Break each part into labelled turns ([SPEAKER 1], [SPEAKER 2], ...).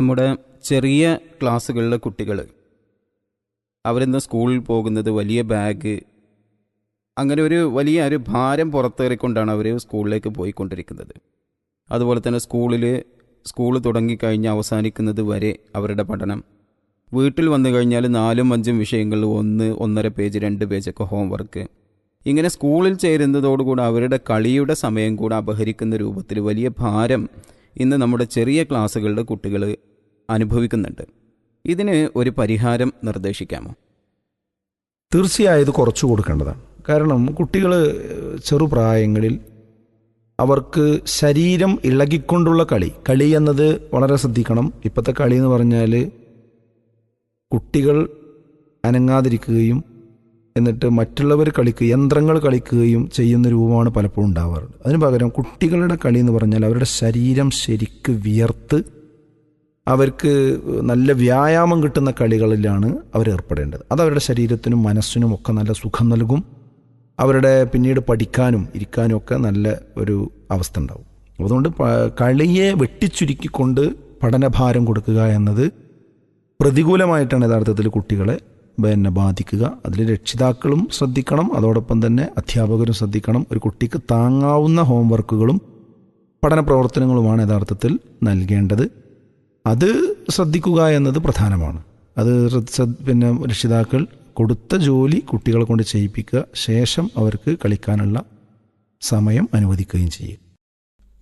[SPEAKER 1] നമ്മുടെ ചെറിയ ക്ലാസ്സുകളിലെ കുട്ടികൾ അവരിന്ന് സ്കൂളിൽ പോകുന്നത് വലിയ ബാഗ് അങ്ങനെ ഒരു വലിയ ഒരു ഭാരം പുറത്തേറിക്കൊണ്ടാണ് അവർ സ്കൂളിലേക്ക് പോയിക്കൊണ്ടിരിക്കുന്നത്. അതുപോലെ തന്നെ സ്കൂളിൽ സ്കൂൾ തുടങ്ങിക്കഴിഞ്ഞ് അവസാനിക്കുന്നത് വരെ അവരുടെ പഠനം. വീട്ടിൽ വന്നു കഴിഞ്ഞാൽ നാലും അഞ്ചും വിഷയങ്ങളിൽ ഒന്ന് ഒന്നര പേജ് രണ്ട് പേജൊക്കെ ഹോംവർക്ക് ഇങ്ങനെ സ്കൂളിൽ ചേരുന്നതോടുകൂടി അവരുടെ കളിയുടെ സമയം കൂടെ അപഹരിക്കുന്ന രൂപത്തിൽ വലിയ ഭാരം ഇന്ന് നമ്മുടെ ചെറിയ ക്ലാസ്സുകളുടെ കുട്ടികൾ അനുഭവിക്കുന്നുണ്ട്. ഇതിന് ഒരു പരിഹാരം നിർദ്ദേശിക്കാമോ?
[SPEAKER 2] തീർച്ചയായും ഇത് കുറച്ചു കൊടുക്കേണ്ടതാണ്. കാരണം കുട്ടികൾ ചെറുപ്രായങ്ങളിൽ അവർക്ക് ശരീരം ഇളകിക്കൊണ്ടുള്ള കളി കളി എന്നത് വളരെ ശ്രദ്ധിക്കണം. ഇപ്പോഴത്തെ കളി എന്ന് പറഞ്ഞാൽ കുട്ടികൾ അനങ്ങാതിരിക്കുകയും എന്നിട്ട് മറ്റുള്ളവർ കളിക്കുക യന്ത്രങ്ങൾ കളിക്കുകയും ചെയ്യുന്ന രൂപമാണ് പലപ്പോഴും ഉണ്ടാവാറുള്ളത്. അതിന് പകരം കുട്ടികളുടെ കളി എന്ന് പറഞ്ഞാൽ അവരുടെ ശരീരം ശരിക്ക് വിയർത്ത് അവർക്ക് നല്ല വ്യായാമം കിട്ടുന്ന കളികളിലാണ് അവർ ഏർപ്പെടേണ്ടത്. അത് അവരുടെ ശരീരത്തിനും മനസ്സിനും ഒക്കെ നല്ല സുഖം നൽകും. അവരുടെ പിന്നീട് പഠിക്കാനും ഇരിക്കാനും ഒക്കെ നല്ല ഒരു അവസ്ഥ ഉണ്ടാവും. അതുകൊണ്ട് കളിയെ വെട്ടിച്ചുരുക്കിക്കൊണ്ട് പഠനഭാരം കൊടുക്കുക എന്നത് പ്രതികൂലമായിട്ടാണ് യഥാർത്ഥത്തിൽ കുട്ടികളെ പിന്നെ ബാധിക്കുക. അതിൽ രക്ഷിതാക്കളും ശ്രദ്ധിക്കണം. അതോടൊപ്പം തന്നെ അധ്യാപകരും ശ്രദ്ധിക്കണം. ഒരു കുട്ടിക്ക് താങ്ങാവുന്ന ഹോംവർക്കുകളും പഠന പ്രവർത്തനങ്ങളുമാണ് യഥാർത്ഥത്തിൽ നൽകേണ്ടത്. അത് ശ്രദ്ധിക്കുക എന്നത് പ്രധാനമാണ്. അത് പിന്നെ രക്ഷിതാക്കൾ കൊടുത്ത ജോലി കുട്ടികളെ കൊണ്ട് ചെയ്യിപ്പിക്കുക. ശേഷം അവർക്ക് കളിക്കാനുള്ള സമയം അനുവദിക്കുകയും ചെയ്യും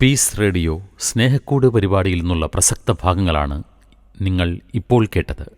[SPEAKER 3] പീസ് റേഡിയോ സ്നേഹക്കൂട് പരിപാടിയിൽ നിന്നുള്ള പ്രസക്ത ഭാഗങ്ങളാണ് നിങ്ങൾ ഇപ്പോൾ കേട്ടത്.